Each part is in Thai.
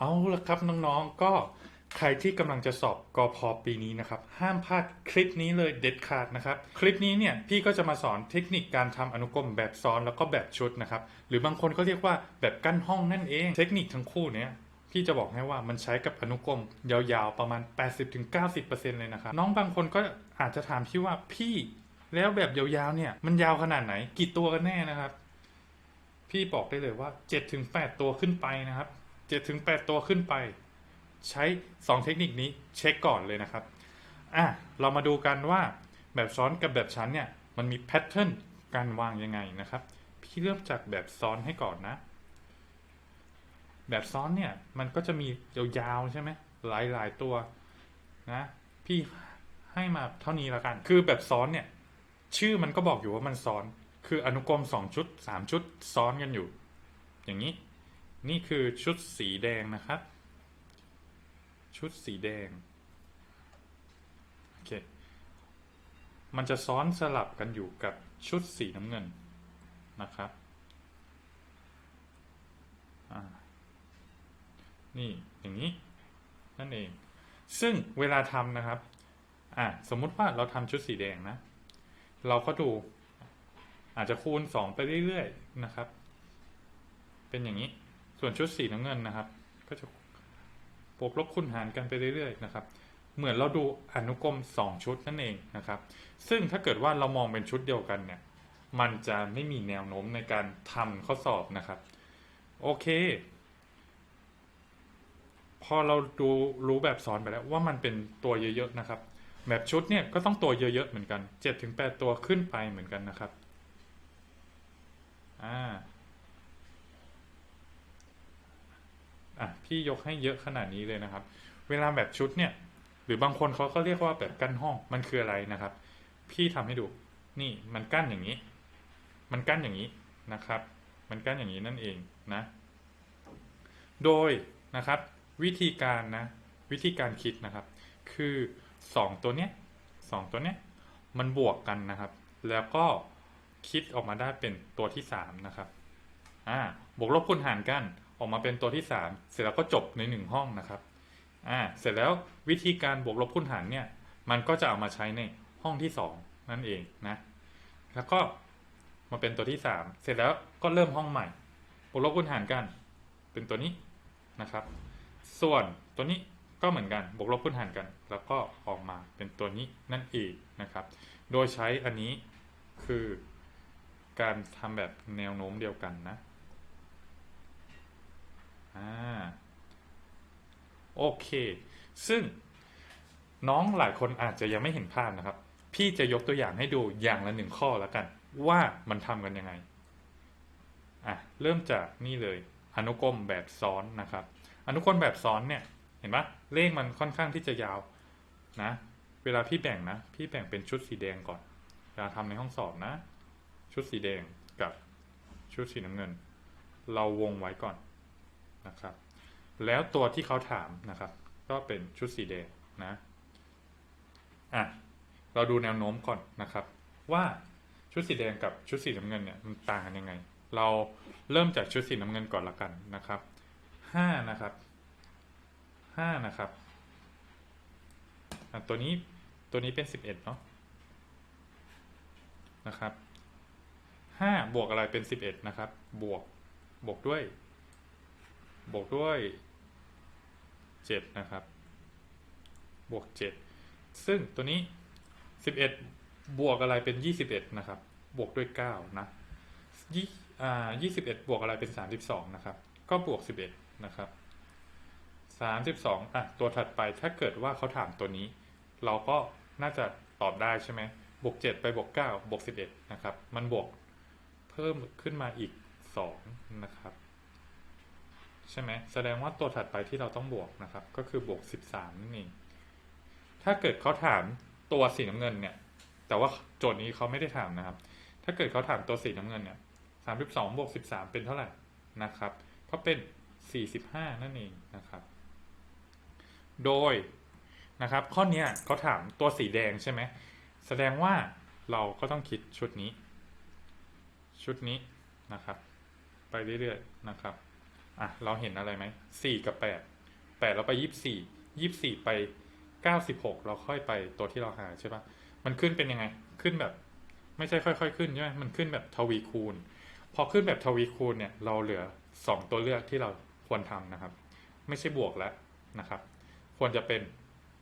เอาละครับน้องๆ ก็ใครที่กำลังจะสอบกอพอปีนี้นะครับ ห้ามพลาดคลิปนี้เลยเด็ดขาดนะครับ คลิปนี้เนี่ยพี่ก็จะมาสอนเทคนิคการทำอนุกรมแบบซ้อนแล้วก็แบบชุดนะครับ หรือบางคนก็เรียกว่าแบบกั้นห้องนั่นเอง เทคนิคทั้งคู่เนี้ยพี่จะบอกให้ว่ามันใช้กับอนุกรมยาวๆประมาณ 80-90%เลยนะครับ น้องบางคนก็อาจจะถามพี่ว่าพี่แล้วแบบยาวๆเนี่ยมันยาวขนาดไหน กี่ตัวกันแน่นะครับ พี่บอกได้เลยว่า 7-8 ตัวขึ้นไปนะครับ 7-8ตัวขึ้นไป ใช้ 2 เทคนิคนี้เช็คก่อนเลยนะครับอะเรามาดูกันว่าแบบซ้อนกับแบบชั้นเนี่ยมันมีแพทเทิร์นการวางยังไงนะครับ พี่เริ่มจากแบบซ้อนให้ก่อนนะ แบบซ้อนเนี่ยมันก็จะมียาวๆใช่ไหมหลายๆตัวนะพี่ให้มาเท่านี้แล้วกัน คือแบบซ้อนเนี่ยชื่อมันก็บอกอยู่ว่ามันซ้อน คืออนุกรม2ชุด3ชุดซ้อนกันอยู่ อย่างนี้ นี่คือชุดสีแดงนะครับ ชุดสีแดง โอเค มันจะซ้อนสลับกันอยู่กับชุดสีน้ำเงินนะครับ นี่อย่างนี้ นั่นเอง ซึ่งเวลาทำนะครับ อะสมมุติว่าเราทำชุดสีแดงนะ เราก็ดูอาจจะคูณ 2 ไปเรื่อยๆนะครับ เป็นอย่างนี้ ส่วนชุดสีน้ำเงินนะครับ ก็จะบวกลบคูณหารกันไปเรื่อยๆนะครับ เหมือนเราดูอนุกรม 2 ชุดนั่นเองนะครับ ซึ่งถ้าเกิดว่าเรามองเป็นชุดเดียวกันเนี่ย มันจะไม่มีแนวโน้มในการทำข้อสอบนะครับ โอเค พอเราดูรู้แบบซ้อนไปแล้วว่ามันเป็นตัวเยอะๆนะครับ แบบชุดเนี่ยก็ต้องตัวเยอะๆเหมือนกัน 7-8 ตัวขึ้นไปเหมือนกันนะครับ อ่า อะพี่ยกให้เยอะขนาดนี้เลยนะครับ เวลาแบบชุดเนี่ย หรือบางคนเขาก็เรียกว่าแบบกั้นห้องมันคืออะไรนะครับ พี่ทำให้ดูนี่มันกั้นอย่างนี้ มันกั้นอย่างนี้นะครับ มันกั้นอย่างนี้นั่นเองนะ โดยนะครับ วิธีการนะ วิธีการคิดนะครับ คือ 2 ตัวเนี้ยสองตัวเนี้ยมันบวกกันนะครับ แล้วก็คิดออกมาได้เป็นตัวที่ 3 นะครับอ่าบวกลบคูณหารกัน ออกมาเป็นตัวที่ 3 เสร็จแล้วก็จบใน 1 ห้องนะครับอ่าเสร็จแล้ววิธีการบวกลบคูณหารเนี่ยมันก็จะเอามาใช้ในห้องที่ 2 นั่นเองนะแล้วก็มาเป็นตัวที่ 3 เสร็จแล้วก็เริ่มห้องใหม่บวกลบคูณหารกัน เป็นตัวนี้นะครับ ส่วนตัวนี้ก็เหมือนกันบวกลบคูณหารกัน แล้วก็ออกมาเป็นตัวนี้นั่นเองนะครับ โดยใช้อันนี้คือการทำแบบแนวโน้มเดียวกันนะ อ่าโอเค ซึ่งน้องหลายคนอาจจะยังไม่เห็นภาพนะครับ พี่จะยกตัวอย่างให้ดูอย่างละหนึ่งข้อแล้วกัน ว่ามันทำกันยังไงอะเริ่มจากนี่เลยอนุกรมแบบซ้อนนะครับ อนุกรมแบบซ้อนเนี่ยเห็นปะเลขมันค่อนข้างที่จะยาวนะ เวลาพี่แบ่งนะ พี่แบ่งเป็นชุดสีแดงก่อนเวลาทำในห้องสอบนะ ชุดสีแดงกับชุดสีน้ำเงิน เราวงไว้ก่อน นะครับ แล้วตัวที่เขาถามนะครับ ก็เป็นชุดสีแดงนะอะเราดูแนวโน้มก่อนนะครับ ว่าชุดสีแดงกับชุดสีน้ำเงินเนี่ยมันต่างกันยังไง เราเริ่มจากชุดสีน้ำเงินก่อนละกันนะครับห้านะครับห้านะครับอะตัวนี้ตัวนี้เป็นสิบเอ็ดเนาะนะครับห้าบวกอะไรเป็นสิบเอ็ดนะครับ บวกบวกด้วย บวกด้วยเจ็ดนะครับ บวกเจ็ดซึ่งตัวนี้สิบเอ็ดบวกอะไรเป็นยี่สิบเอ็ดนะครับ บวกด้วยเก้านะยี่อ่ายี่สิบเอ็ดบวกอะไรเป็นสามสิบสองนะครับ ก็บวกสิบเอ็ดนะครับสามสิบสองอะ ตัวถัดไปถ้าเกิดว่าเขาถามตัวนี้ เราก็น่าจะตอบได้ใช่ไหมบวกเจ็ดไปบวกเก้าบวกสิบเอ็ดนะครับ มันบวกเพิ่มขึ้นมาอีกสองนะครับ ใช่ไหมแสดงว่าตัวถัดไปที่เราต้องบวกนะครับ ก็คือบวก 13นั่นเองถ้าเกิดเขาถามตัวสีน้ำเงินเนี่ย แต่ว่าโจทย์นี้เขาไม่ได้ถามนะครับ ถ้าเกิดเขาถามตัวสีน้ำเงินเนี่ย32บวก13 เป็นเท่าไหร่นะครับก็เป็น 45 นั่นเองนะครับ โดยนะครับ ข้อเนี้ยเขาถามตัวสีแดงใช่ไหมแสดงว่าเราก็ต้องคิดชุดนี้ ชุดนี้นะครับ ไปเรื่อยๆนะครับ อะเราเห็นอะไรไหมสี่กับแปดแปดเราไปยี่สิบสี่ยี่สิบสี่ไปเก้าสิบหกเราค่อยไปตัวที่เราหาใช่ปะมันขึ้นเป็นยังไง ขึ้นแบบ ไม่ใช่ค่อย ๆ ขึ้นใช่ไหมมันขึ้นแบบทวีคูณ พอขึ้นแบบทวีคูณเนี่ย เราเหลือสองตัวเลือกที่เราควรทำนะครับ ไม่ใช่บวกแล้วนะครับ ควรจะเป็น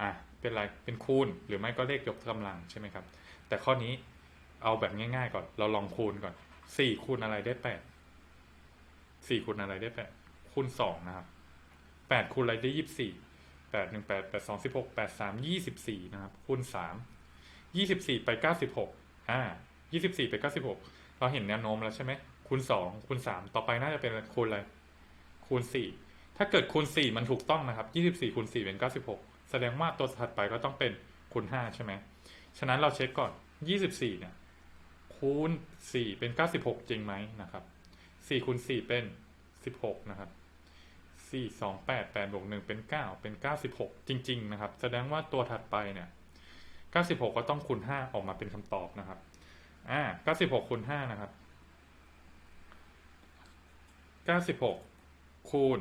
อะเป็นอะไรเป็นคูณ หรือไม่ก็เลขยกกำลังใช่ไหมครับ แต่ข้อนี้เอาแบบง่าย ๆ ก่อนเราลองคูณก่อนสี่คูณอะไรได้แปด สี่คูณอะไรได้แปดคูณสองนะครับแปดคูณอะไรได้ยี่สิบสี่แปดหนึ่งแปดแปดสองสิบหกแปดสามยี่สิบสี่นะครับคูณสามยี่สิบสี่ไปเก้าสิบหกอ่ายี่สิบสี่ไปเก้าสิบหกเราเห็นแนวโน้มแล้วใช่ไหมคูณสองคูณสามต่อไปน่าจะเป็นคูณอะไรคูณสี่ถ้าเกิดคูณสี่มันถูกต้องนะครับยี่สิบสี่คูณสี่เป็นเก้าสิบหกแสดงว่าตัวถัดไปก็ต้องเป็นคูณห้าใช่ไหมฉะนั้นเราเช็คก่อนยี่สิบสี่เนี่ยคูณสี่เป็นเก้าสิบหกจริงไหมนะครับ สี่คูณสี่เป็นสิบหกนะครับสี่สองแปดแปดบวกหนึ่งเป็นเก้าเป็นเก้าสิบหกจริง ๆ นะครับ แสดงว่าตัวถัดไปเนี่ยเก้าสิบหกก็ต้องคูณห้าออกมาเป็นคำตอบนะครับ อ่าเก้าสิบหกคูณห้านะครับเก้าสิบหกคูณ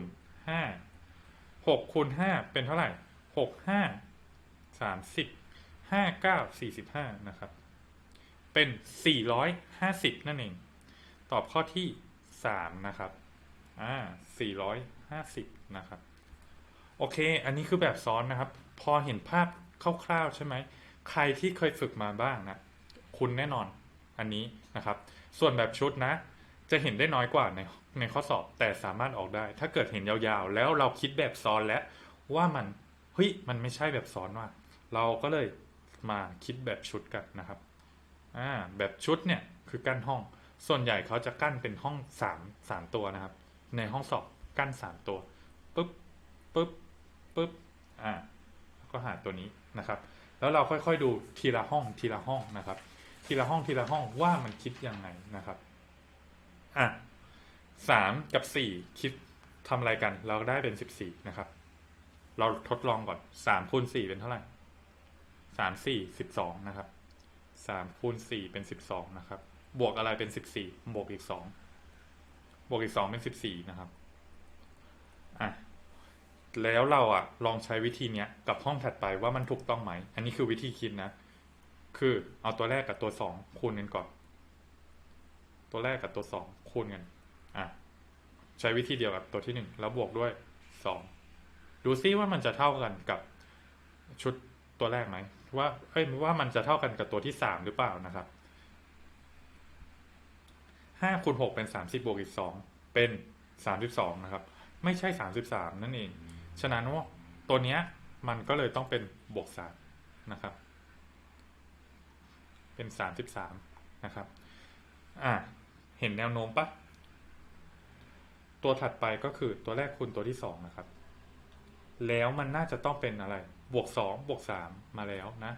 ห้าหกคูณห้าเป็นเท่าไหร่หกห้าสามสิบห้าเก้าสี่สิบห้านะครับ เป็น450นั่นเอง ตอบข้อที่ 3นะครับ อ่า450นะครับ โอเค อันนี้คือแบบซ้อนนะครับ พอเห็นภาพคร่าวๆใช่ไหม ใครที่เคยฝึกมาบ้างนะ คุณแน่นอน อันนี้นะครับ ส่วนแบบชุดนะ จะเห็นได้น้อยกว่าในในข้อสอบ แต่สามารถออกได้ ถ้าเกิดเห็นยาวๆ แล้วเราคิดแบบซ้อนแล้วว่ามัน เฮ้ย มันไม่ใช่แบบซ้อนว่ะ เราก็เลยมาคิดแบบชุดกันนะครับ อ่า แบบชุดเนี่ยคือกั้นห้อง ส่วนใหญ่เขาจะกั้นเป็นห้องสามสามตัวนะครับ ในห้องสอบกั้นสามตัวปุ๊บปุ๊บปุ๊บอ่าก็หาตัวนี้นะครับ แล้วเราค่อยๆดูทีละห้องทีละห้องนะครับ ทีละห้องทีละห้องว่ามันคิดยังไงนะครับอะสามกับสี่คิดทำอะไรกัน เราได้เป็นสิบสี่นะครับ เราทดลองก่อนสามคูณสี่เป็นเท่าไหร่สามสี่สิบสองนะครับสามคูณสี่เป็นสิบสองนะครับ บวกอะไรเป็นสิบสี่บวกอีกสองบวกอีกสองเป็นสิบสี่นะครับอะแล้วเราอะลองใช้วิธีเนี้ยกับห้องถัดไปว่ามันถูกต้องไหม อันนี้คือวิธีคิดนะ คือเอาตัวแรกกับตัวสองคูณกันก่อน ตัวแรกกับตัวสองคูณกันอะใช้วิธีเดียวกับตัวที่หนึ่งแล้วบวกด้วยสองดูซิว่ามันจะเท่ากันกับชุดตัวแรกไหมว่าเอ้ยว่ามันจะเท่ากันกับตัวที่สามหรือเปล่านะครับ ห้าคูณหกเป็นสามสิบบวกอีกสองเป็นสามสิบสองนะครับ ไม่ใช่สามสิบสามนั่นเอง ฉะนั้นว่าตัวเนี้ยมันก็เลยต้องเป็นบวกสามนะครับ เป็นสามสิบสามนะครับ อะเห็นแนวโน้มปะตัวถัดไปก็คือตัวแรกคูณตัวที่สองนะครับ แล้วมันน่าจะต้องเป็นอะไร บวกสองบวกสามมาแล้วนะ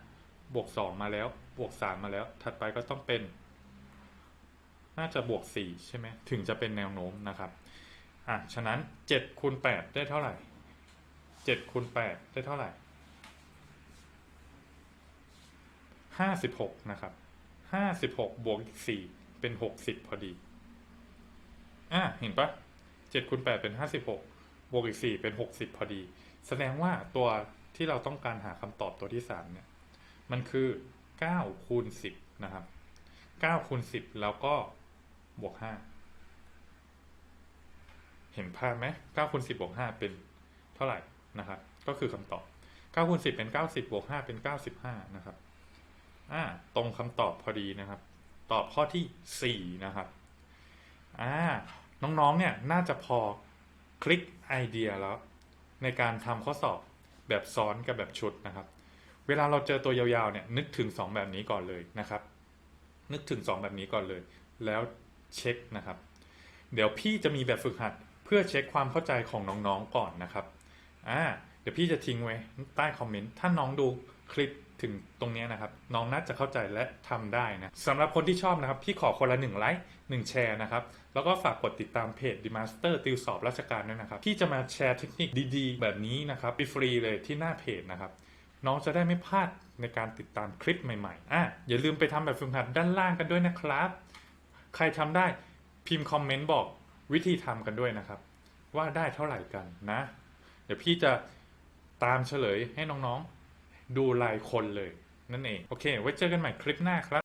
บวกสองมาแล้ว บวกสามมาแล้ว ถัดไปก็ต้องเป็น น่าจะบวกสี่ใช่ไหมถึงจะเป็นแนวโน้มนะครับอะฉะนั้นเจ็ดคูณแปดได้เท่าไหร่เจ็ดคูณแปดได้เท่าไหร่ห้าสิบหกนะครับห้าสิบหกบวกอีกสี่เป็นหกสิบพอดีอะเห็นปะเจ็ดคูณแปดเป็นห้าสิบหกบวกอีกสี่เป็นหกสิบพอดี แสดงว่าตัวที่เราต้องการหาคำตอบตัวที่สามเนี่ย มันคือเก้าคูณสิบนะครับเก้าคูณสิบแล้วก็ บวกห้าเห็นภาพไหมเก้าคูณสิบบวกห้าเป็นเท่าไหร่นะครับ ก็คือคำตอบเก้าคูณสิบเป็นเก้าสิบบวกห้าเป็นเก้าสิบห้านะครับอ่าตรงคำตอบพอดีนะครับ ตอบข้อที่สี่นะครับอ่าน้องๆเนี่ยน่าจะพอคลิกไอเดียแล้ว ในการทำข้อสอบแบบซ้อนกับแบบชุดนะครับ เวลาเราเจอตัวยาวๆเนี่ยนึกถึง 2 แบบนี้ก่อนเลยนะครับ นึกถึง 2 แบบนี้ก่อนเลย แล้ว เช็คนะครับ เดี๋ยวพี่จะมีแบบฝึกหัดเพื่อเช็คความเข้าใจของน้องๆก่อนนะครับอ่าเดี๋ยวพี่จะทิ้งไว้ใต้คอมเมนต์ถ้าน้องดูคลิปถึงตรงนี้นะครับ น้องน่าจะเข้าใจและทำได้นะสำหรับคนที่ชอบนะครับ พี่ขอคนละหนึ่งไลค์หนึ่งแชร์นะครับ แล้วก็ฝากกดติดตามเพจ The Master ติวสอบราชการด้วยนะครับที่จะมาแชร์เทคนิคดีๆ แบบนี้นะครับฟรีเลยที่หน้าเพจนะครับ น้องจะได้ไม่พลาดในการติดตามคลิปใหม่ๆอะอย่าลืมไปทำแบบฝึกหัดด้านล่างกันด้วยนะครับ ใครทำได้พิมพ์คอมเมนต์บอกวิธีทำกันด้วยนะครับ ว่าได้เท่าไหร่กันนะ เดี๋ยวพี่จะตามเฉลยให้น้องๆ ดูรายคนเลยนั่นเอง โอเค ไว้เจอกันใหม่คลิปหน้าครับ